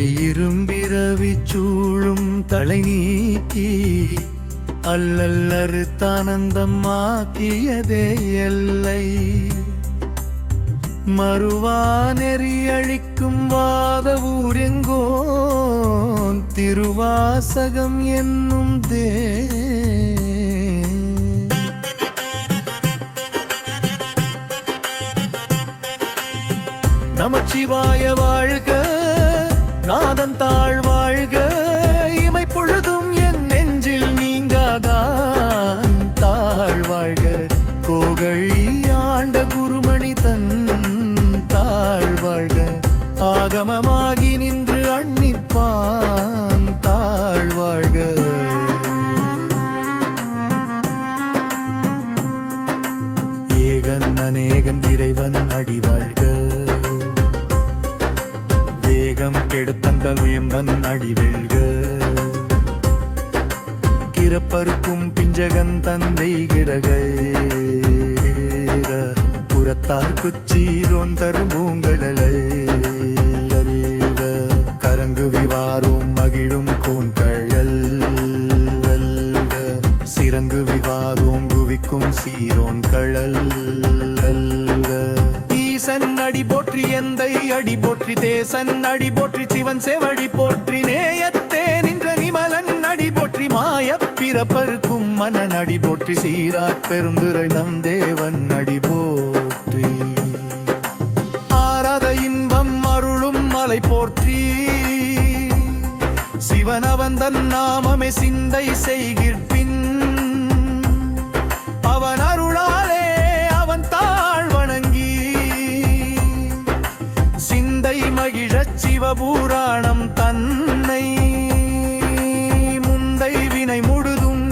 தொல்லை இரும்பிரவி சூழும் தலை நீக்கி அல்லல் அறுத்தானந்தம் ஆக்கியதே எல்லை. மறுவா நெறியழிக்கும் வாத ஊரெங்கோன் திருவாசகம் என்னும் தே. நமச்சிவாய வாழ்க. நாதன் தாழ் வாழ்க. இமை பொழுதும் என் நெஞ்சில் நீங்காதான். தாழ் வாழ்க. கோகழி ஆண்ட குருமணி தன் தாழ் வாழ்க. ஆகமமாகி நின்று அண்ணிப்பான் தாழ் வாழ்க. ஏகன் அநேகன் இறைவன் அடிவாழ்க வாழ்க வேகம் கெடுத்தந்த வேம்பன் அடி கிரப்பருக்கும் பிஞ்சகன் தந்தை கிடகை புறத்தார் குச்சீரோன் தரும்பூங்கடலை அறிக. கரங்கு விவாரும் மகிழும் கூண்கழல் சிறங்கு விவாரும் குவிக்கும் சீரோன் கழல் அல்ல ஈசன் அடி போற்றி எந்தை அடி போற்றி தேசன் அடி போற்றி சிவன் செவடி போற்றி நேயத்தே நின்ற நிமலன் அடி போற்றி மாய பிறப்பருக்கும் மன்னன் அடி போற்றி சீரா பெருந்துரை நம் தேவன் அடி போற்றி. ஆராத இன்பம் அருளும் மலை போற்றி. சிவனவன் தன் நாமமே சிந்தை செய்கிற சிவபூராணம் தன்னை முந்தை வினை முழுதும்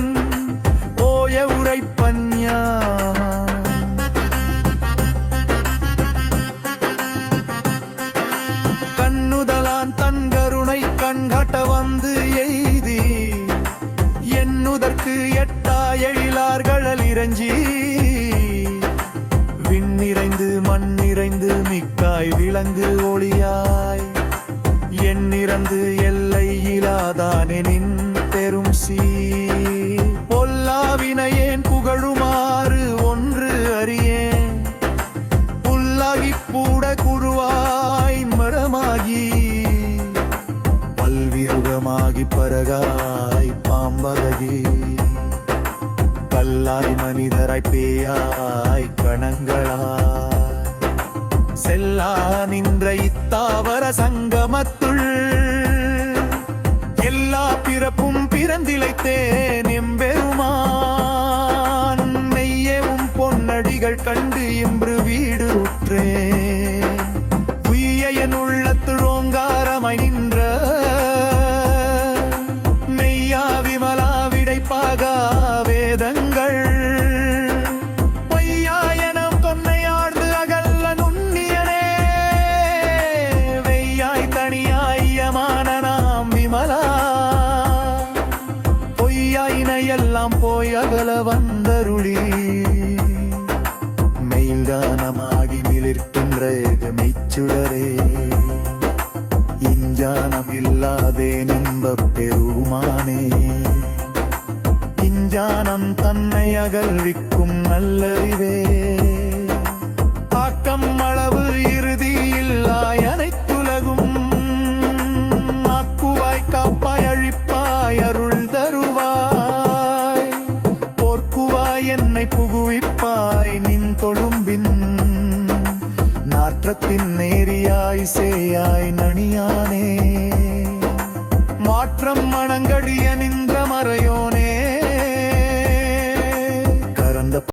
ஓய உரைப்பன்யா. கண்ணுதலான் தன் கருணை கண்காட்ட வந்து எய்தி என்னுதற்கு எட்டா எழிலார்களல் இறஞ்சி. விண்ணிறைந்து மண்ணிறைந்து மிக்காய் விளங்கு ஒளியாய். எண்ணிறந்து எல்லை இலாதானே நின் பெரும் சீ பொல்லாவினையேன் புகழுமாறு ஒன்று அறியேன். புல்லாகி கூட குருவாய் மரமாகி. பல்விருகமாகி பரகாய் பாம்பகி. கல்லாய் மனிதராய் பேயாய் கணங்களாய். எல்லா நின்ற இத்தாவர சங்கமத்துள். எல்லா பிறப்பும் பிறந்திழைத்தேன் எம்பெருமான். மெய்யவும் பொன்னடிகள் கண்டு இன்று வீடு உற்றேன். உய்ய என் உள்ளத்துள் போய் அகல வந்தருளி. மெய்தானமாகி மிளிர்க்கின்ற மெய்ச்சுடரே. இஞ்ஞானம் இல்லாதே நின்ப பெருமானே. இஞ்ஞானம் தன்னை அகல்விக்கும் நல்லறிவே. ஆக்கம் அளவு என்னை புகுவிப்பாய் நின் கொழும்பின். நாற்றத்தின் நேரியாய் சேயாய் நணியானே மாற்றம் மணங்கடிய நின்ற